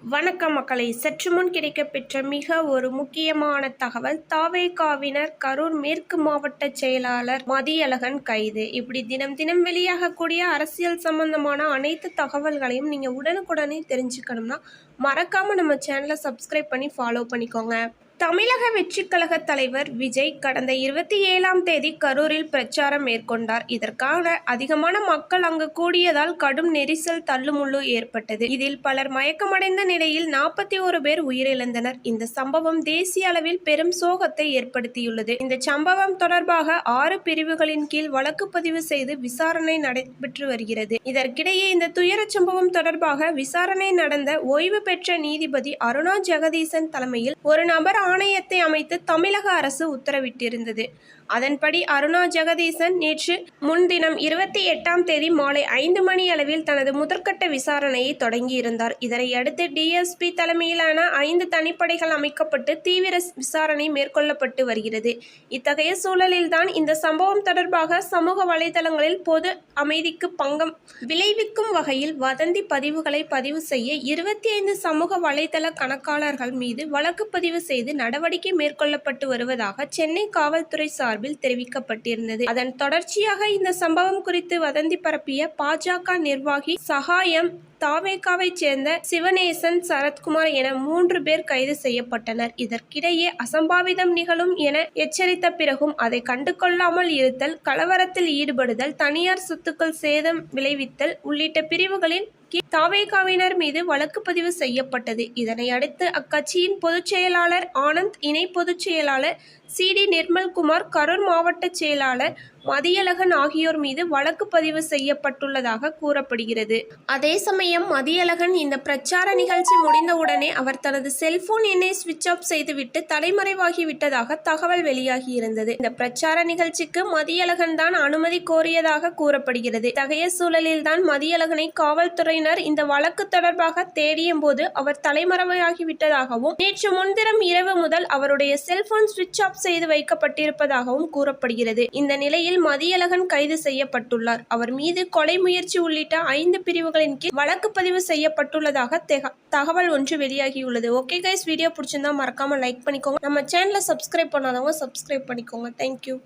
வணக்கம் மக்களை. சற்று முன் கிடைக்கப்பெற்ற மிக ஒரு முக்கியமான தகவல் தாவேகாவினர் கரூர் மேற்கு மாவட்ட செயலாளர் மதியழகன் கைது. இப்படி தினம் தினம் வெளியாகக்கூடிய அரசியல் சம்பந்தமான அனைத்து தகவல்களையும் நீங்கள் உடனுக்குடனே தெரிஞ்சுக்கணும்னா மறக்காமல் நம்ம சேனலை சப்ஸ்கிரைப் பண்ணி ஃபாலோ பண்ணிக்கோங்க. தமிழக வெற்றிக் கழக தலைவர் விஜய் கடந்த இருபத்தி ஏழாம் தேதி கரூரில் பிரச்சாரம் மேற்கொண்டார். இதற்கான அதிகமான மக்கள் அங்கு கூடியதால் கடும் நெரிசல் தள்ளுமுள்ளு ஏற்பட்டது. இதில் பலர் மயக்கமடைந்த நிலையில் நாற்பத்தி ஒரு பேர் உயிரிழந்தனர். இந்த சம்பவம் தேசிய அளவில் பெரும் சோகத்தை ஏற்படுத்தியுள்ளது. இந்த சம்பவம் தொடர்பாக ஆறு பிரிவுகளின் கீழ் வழக்கு பதிவு செய்து விசாரணை நடைபெற்று வருகிறது. இதற்கிடையே இந்த துயர சம்பவம் தொடர்பாக விசாரணை நடந்த ஓய்வு பெற்ற நீதிபதி அருணா ஜெகதீசன் தலைமையில் ஒரு நபர் ஆணையத்தை அமைத்து தமிழக அரசு உத்தரவிட்டிருந்தது. அதன்படி அருணா ஜெகதீசன் நேற்று முன்தினம் இருபத்தி எட்டாம் தேதி மாலை ஐந்து மணி அளவில் தனது முதற்கட்ட விசாரணையை தொடங்கியிருந்தார். இதனையடுத்து டிஎஸ்பி தலைமையிலான ஐந்து தனிப்படைகள் அமைக்கப்பட்டு தீவிர விசாரணை மேற்கொள்ளப்பட்டு வருகிறது. இத்தகைய சூழலில்தான் இந்த சம்பவம் தொடர்பாக சமூக வலைதளங்களில் பொது அமைதிக்கு பங்கம் விளைவிக்கும் வகையில் வதந்தி பதிவுகளை பதிவு செய்ய இருபத்தி ஐந்து சமூக வலைதள கணக்காளர்கள் மீது வழக்கு பதிவு செய்து நடவடிக்கை மேற்கொள்ளப்பட்டு வருவதாக சென்னை காவல்துறை சார்பில் தெரிவிக்கப்பட்டிருந்தது. அதன் தொடர்ச்சியாக இந்த சம்பவம் குறித்து வதந்தி பரப்பிய பாஜக நிர்வாகி சகாயம் தாவேகாவைச் சேர்ந்த சிவனேசன் சரத்குமார் என மூன்று பேர் கைது செய்யப்பட்டனர். இதற்கிடையே அசம்பாவிதம் நிகழும் என எச்சரித்த பிறகும் அதை கண்டுகொள்ளாமல் இருத்தல் கலவரத்தில் ஈடுபடுதல் தனியார் சொத்துக்கள் சேதம் விளைவித்தல் உள்ளிட்ட பிரிவுகளில் தாவேகாவினர் மீது வழக்கு பதிவு செய்யப்பட்டது. இதனை அடுத்து அக்கட்சியின் பொதுச் செயலாளர் ஆனந்த் இணை பொதுச் செயலாளர் சி. டி. நிர்மல்குமார் கரூர் மாவட்ட செயலாளர் மதியழகன் ஆகியோர் மீது வழக்கு பதிவு செய்யப்பட்டுள்ளதாக கூறப்படுகிறது. அதே சமயம் மதியழகன் இந்த பிரச்சார நிகழ்ச்சி முடிந்தவுடனே அவர் தனது செல்போன் எண்ணை சுவிட்ச் ஆஃப் செய்துவிட்டு தலைமறைவாகி விட்டதாக தகவல் வெளியாகியிருந்தது. இந்த பிரச்சார நிகழ்ச்சிக்கு மதியழகன் தான் அனுமதி கோரியதாக கூறப்படுகிறது. இத்தகைய சூழலில் தான் மதியழகனை காவல்துறையினர் இந்த வழக்கு தொடர்பாக தேடிய போது அவர் தலைமறைவாகிவிட்டதாகவும் நேற்று முன்தினம் இரவு முதல் அவருடைய செல்போன் சுவிட்ச் ஆஃப் செய்து வைக்கப்பட்டிருப்பதாகவும் கூறப்படுகிறது. இந்த நிலையில் மதியழகன் கைது செய்யப்பட்டுள்ளார். அவர் மீது கொலை முயற்சி உள்ளிட்ட ஐந்து பிரிவுகளின் கீழ் வழக்கு பதிவு செய்யப்பட்டுள்ளதாக தகவல் ஒன்று வெளியாகியுள்ளது. ஓகே கைஸ் வீடியோ பிடிச்சிருந்தா மறக்காம லைக் பண்ணிக்கோங்க. நம்ம சேனலை சப்ஸ்கிரைப் பண்ணாதவங்க சப்ஸ்கிரைப் பண்ணிக்கோங்க. தேங்க்யூ